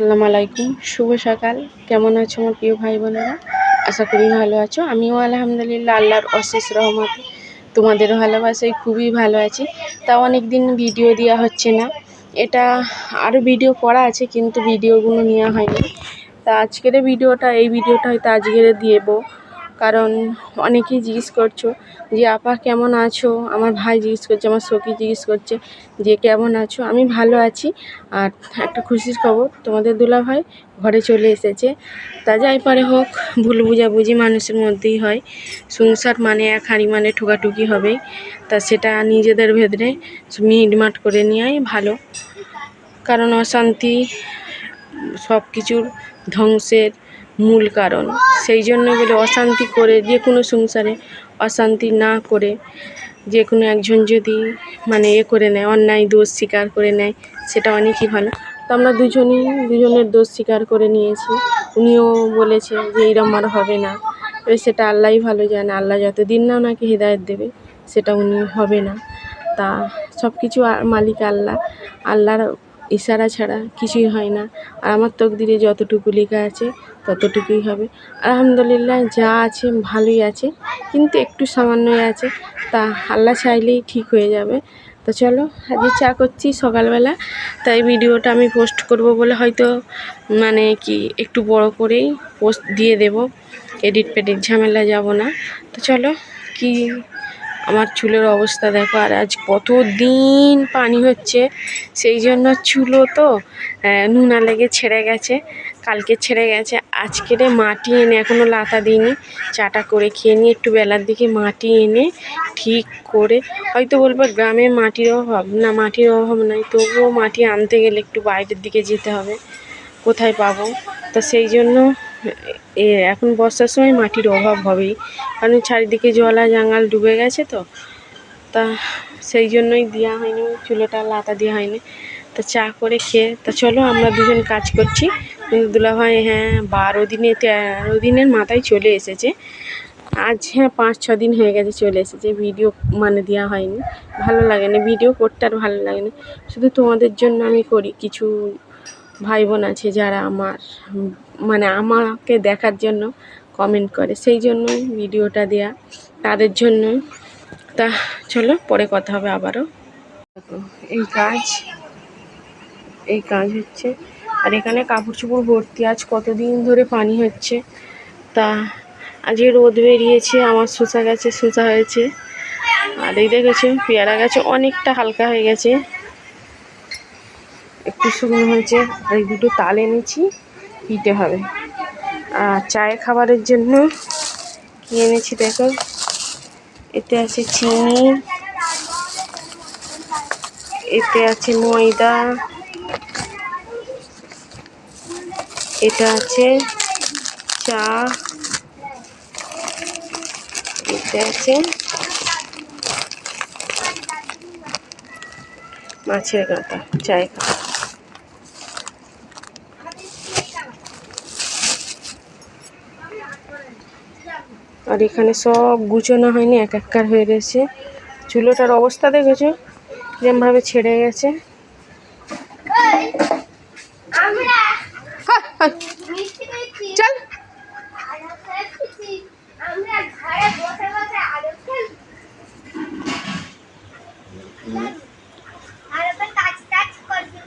আসসালামু আলাইকুম, শুভ সকাল। কেমন আছো আমার প্রিয় ভাই বোনেরা? আশা করি ভালো আছো। আমিও আলহামদুলিল্লাহ আল্লাহর অশেষ রহমত তোমাদের ভালোবাসায় খুবই ভালো আছি। তা অনেক দিন ভিডিও দেওয়া হচ্ছে না। এটা আরও ভিডিও করা আছে, কিন্তু ভিডিওগুলো নেওয়া হয়নি। তা আজকের ভিডিওটা, এই ভিডিওটা হয়তো আজকের দেবো। কারণ অনেকেই জিজ্ঞেস করছ যে, আপা কেমন আছো? আমার ভাই জিজ্ঞেস করছে, আমার সখী জিজ্ঞেস করছে যে, কেমন আছো? আমি ভালো আছি। আর একটা খুশির খবর, তোমাদের দুলা ভাই ঘরে চলে এসেছে। তা যাই পারে হোক, ভুল বুঝাবুঝি মানুষের মধ্যেই হয়। সংসার মানে এক, হাঁড়ি মানে ঠোকাঠুকি হবেই। তা সেটা নিজেদের ভেতরে মিটমাট করে নেওয়াই ভালো। কারণ অশান্তি সব কিছুর ধ্বংসের মূল কারণ। সেই জন্য বলে অশান্তি করে যে কোনো সংসারে অশান্তি না করে যে কোনো একজন যদি মানে এ করে নেয়, অন্যায়, দোষ স্বীকার করে নেয়, সেটা অনেকই ভালো। তো আমরা দুজনেই, দুজনের দোষ স্বীকার করে নিয়েছি। উনিও বলেছে যে এইরকম আর হবে না। এবার সেটা আল্লাহই ভালো জানে। আল্লাহ যতদিন না ওনাকে হৃদায়ত দেবে, সেটা উনি হবে না। তা সব কিছু মালিক আল্লাহ। আল্লাহর ইশারা ছাড়া কিছুই হয় না। আর আমার তকদিরে যতটুকু লেখা আছে, ততটুকুই হবে। আলহামদুলিল্লাহ যা আছে ভালোই আছে, কিন্তু একটু সামান্যই আছে। তা আল্লাহ চাইলেই ঠিক হয়ে যাবে। তো চলো, আজকে চা করছি সকালবেলা। তাই ভিডিওটা আমি পোস্ট করব বলে হয়তো মানে কি একটু বড় করেই পোস্ট দিয়ে দেব। এডিট পেডিট ঝামেলা যাব না। তো চলো, কি আমার চুলের অবস্থা দেখো, আর আজ কত দিন পানি হচ্ছে, সেই জন্য চুলও তো নুনা লেগে ছেড়ে গেছে, কালকে ছেড়ে গেছে আজকেরে মাটি এনে এখনও লাতা দিইনি, চাটা করে খেয়ে নিয়ে একটু বেলার দিকে মাটি এনে ঠিক করে, হয়তো বলব গ্রামে মাটির অভাব, না মাটির অভাব নাই তবুও মাটি আনতে গেলে একটু বাইরের দিকে যেতে হবে, কোথায় পাবো? তা সেই জন্য এখন বর্ষার সময় মাটির অভাব হবেই। কারণ চারিদিকে জলা জাঙ্গাল ডুবে গেছে তো। তা সেই জন্যই দেওয়া হয়নি, চুলোটা লাতা দেওয়া হয়নি। তা চা করে খেয়ে, তা চলো আমরা দুজন কাজ করছি। কিন্তু দুলাভাই হ্যাঁ বারো দিনে, তেরো দিনের মাথায় চলে এসেছে। আজ হ্যাঁ পাঁচ, ছ দিন হয়ে গেছে চলে এসেছে। ভিডিও মানে দেওয়া হয়নি। ভালো লাগে না, ভিডিও করতে আর ভালো লাগে না। শুধু তোমাদের জন্য আমি করি কিছু ভাই বোন আছে যারা আমার মানে আমাকে দেখার জন্য কমেন্ট করে, সেই জন্যই ভিডিওটা দেয়া। তাদের জন্য। তা চলো, পরে কথা হবে আবারও। এই কাজ এই কাজ হচ্ছে। আর এখানে কাপড় চোপড় ভর্তি, আজ কতদিন ধরে পানি হচ্ছে। তা আজকে রোদ বেরিয়েছে, আমার শসা গাছে, শসা হয়েছে। আর এই দেখেছ, পেয়ারা গাছে অনেকটা হালকা হয়ে গেছে। একটু শুকনো হয়েছে আর দুটো তাল এনেছি, দিতে হবে। আর চায়ে খাবারের জন্য কি এনেছি দেখো? এতে আছে চিনি, এতে আছে ময়দা, এটা আছে চা, এতে আছে মাছের গাঁটা চায় খাওয়া আর এখানে সব গুছোনো হয়নি এক এককার হয়ে গেছে চুলোটার অবস্থা দেখেছ? যেমনভাবে ছেড়ে গেছে। হা, হা, চল আমরা ঘরে বসে বসে আলু খেল আর ওপর কাজ টাজ করবি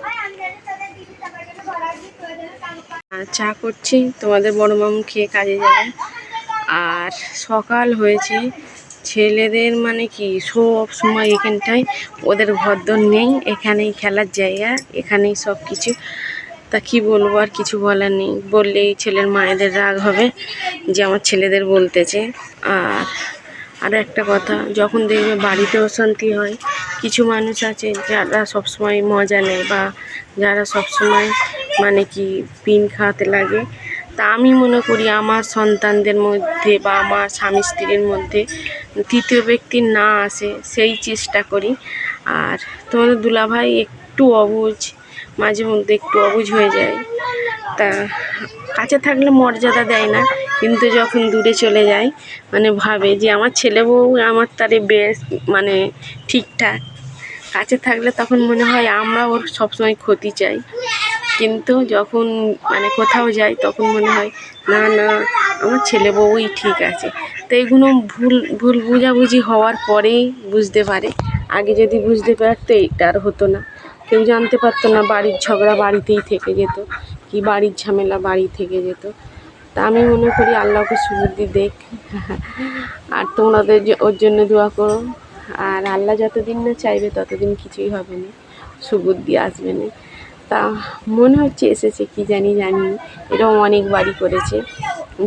ওই আমরা তোদের দিদি তারপর জন্য বড় দিদি তোদের জন্য কাম কর আর চা করছি, তোমাদের বড় মামু খেয়ে কাজে যাবে। আর সকাল হয়েছে, ছেলেদের মানে কি, সব সময় এখানটায়, ওদের ঘরদোর নেই, এখানেই খেলার জায়গা, এখানেই সব কিছু। তা কি বলব, আর কিছু বলার নেই। বললেই ছেলের মায়েদের রাগ হবে, যে আমার ছেলেদের বলতেছে। আর আর একটা কথা, যখন দেখবে বাড়িতে অশান্তি হয়, কিছু মানুষ আছে যারা সবসময় মজা নেয় বা যারা সবসময় মানে কি পিন খাওয়াতে লাগে। তা আমি মনে করি আমার সন্তানদের মধ্যে বা আমার স্বামী স্ত্রীর মধ্যে তৃতীয় ব্যক্তি না আসে, সেই চেষ্টা করি। আর তোমাদের দুলাভাই একটু অবুঝ মাঝে মধ্যে একটু অবুঝ হয়ে যায়। তা কাছে থাকলে মর্যাদা দেয় না, কিন্তু যখন দূরে চলে যায় মানে ভাবে যে আমার ছেলে বউ আমার তারে বেশ মানে ঠিকঠাক। কাছে থাকলে তখন মনে হয় আমরা ওর সবসময় ক্ষতি চাই। কিন্তু যখন মানে কোথাও যাই তখন মনে হয়, না না, আমার ছেলে বউই ঠিক আছে। তো এগুলো ভুল ভুল বুঝাবুঝি হওয়ার পরেই বুঝতে পারে। আগে যদি বুঝতে পারতো এইটা আর হতো না। কেউ জানতে পারতো না বাড়ির ঝগড়া বাড়িতেই থেকে যেত, কি বাড়ির ঝামেলা বাড়ি থেকে যেত। তা আমি মনে করি আল্লাহকে সুবুদ্ধি দেখ। আর তোমাদের ওর জন্য দোয়া করো। আর আল্লাহ যতদিন না চাইবে ততদিন কিছুই হবে না। সুবুদ্ধি আসবে না। তা মনে হচ্ছে এসেছে, কি জানি জানি। এরকম অনেক বাড়ি করেছে।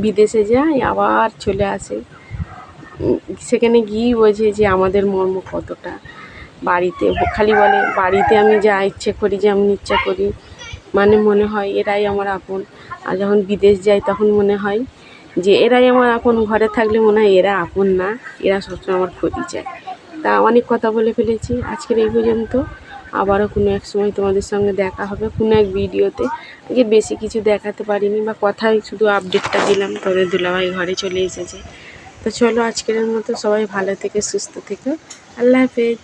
বিদেশে যায়, আবার চলে আসে। সেখানে গিয়েই বোঝে যে আমাদের মর্ম কতটা। বাড়িতে খালি বলে, বাড়িতে আমি যা ইচ্ছে করি যেমন ইচ্ছা করি। মানে মনে হয় এরাই আমার আপন। আর যখন বিদেশ যাই তখন মনে হয় যে এরাই আমার আপন। ঘরে থাকলে মনে হয় এরা আপন না, এরা সবসময় আমার ক্ষতি চায় তা অনেক কথা বলে ফেলেছি। আজকের এই পর্যন্ত। আবারও কোনো এক সময় তোমাদের সঙ্গে দেখা হবে, কোনো এক ভিডিওতে। আজকে বেশি কিছু দেখাতে পারিনি, বা কথাই শুধু আপডেটটা দিলাম, তবে দুলাভাই ঘরে চলে এসেছে। তো চলো আজকের মতো সবাই ভালো থেকে, সুস্থ থেকে। আল্লাহ হাফেজ।